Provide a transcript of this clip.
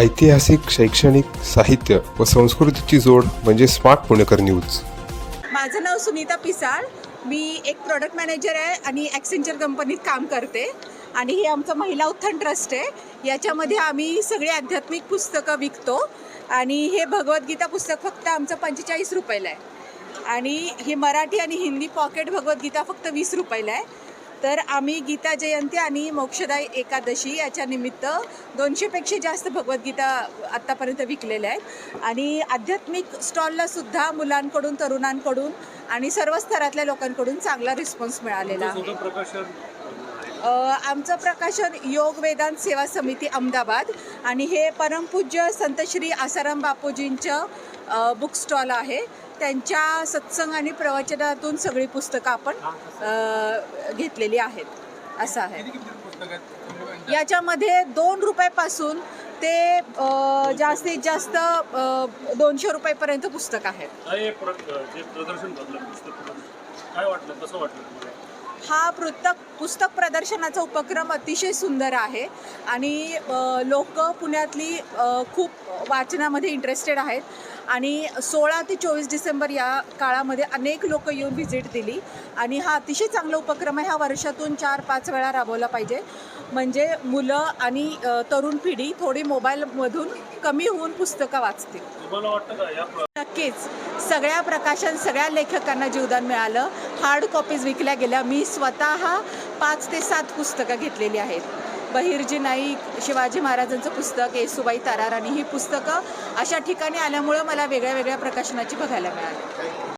ऐतिहासिक शैक्षणिक साहित्य व संस्कृतीची जोड म्हणजे स्मार्ट पुणेकर न्यूज. माझं नाव सुनीता पिसाळ. मी एक प्रोडक्ट मॅनेजर आहे आणि ॲक्सेंचर कंपनीत काम करते. आणि हे आमचं महिला उत्थान ट्रस्ट आहे. याच्यामध्ये आम्ही सगळी आध्यात्मिक पुस्तकं विकतो. आणि हे भगवद्गीता पुस्तक फक्त आमचं पंचेचाळीस रुपयाला आहे. आणि हे मराठी आणि हिंदी पॉकेट भगवद्गीता फक्त वीस रुपयाला आहे. तर आम्ही गीता जयंती आणि मोक्षदायी एकादशी याच्या निमित्त दोनशेपेक्षा जास्त भगवद्गीता आत्तापर्यंत विकलेल्या आहेत. आणि आध्यात्मिक स्टॉलला सुद्धा मुलांकडून तरुणांकडून आणि सर्व स्तरातल्या लोकांकडून चांगला रिस्पॉन्स मिळालेला. आहे आमचं प्रकाशन योग वेदांत सेवा समिती अहमदाबाद आणि हे परमपूज्य संत श्री आसाराम बापूजींचं बुक स्टॉल आहे. त्यांच्या सत्संग आणि प्रवचनातून सगळी पुस्तकं आपण घेतलेली आहेत. असं आहे. याच्यामध्ये दोन रुपयापासून ते जास्तीत जास्त दोनशे रुपयेपर्यंत पुस्तक आहेत. हे प्र- जे प्रदर्शन भरलं पुस्तक प्रदर्शन काय वाटलं? कसं वाटलं तुम्हाला? हा पुस्तक पुस्तक प्रदर्शनाचा उपक्रम अतिशय सुंदर आहे आणि लोक पुण्यातली खूप वाचनामध्ये इंटरेस्टेड आहेत. आणि सोळा ते चोवीस डिसेंबर या काळामध्ये अनेक लोक येऊन व्हिजिट दिली. आणि हा अतिशय चांगला उपक्रम आहे. हा वर्षातून चार पाच वेळा राबवला पाहिजे. म्हणजे मुलं आणि तरुण पिढी थोडी मोबाईलमधून कमी होऊन पुस्तकं वाचतील. नक्कीच. सगळ्या प्रकाशन सगळ्या लेखकांना जीवदान मिळालं. हार्ड कॉपीज विकल्या गेल्या. मी स्वतः पाच ते सात पुस्तकं घेतलेली आहेत. बहिर्जी नाईक शिवाजी महाराजांचं पुस्तक येसुबाई ताराराणी ही पुस्तकं अशा ठिकाणी आल्यामुळं मला वेगळ्या वेगळ्या प्रकाशनाची बघायला मिळाली.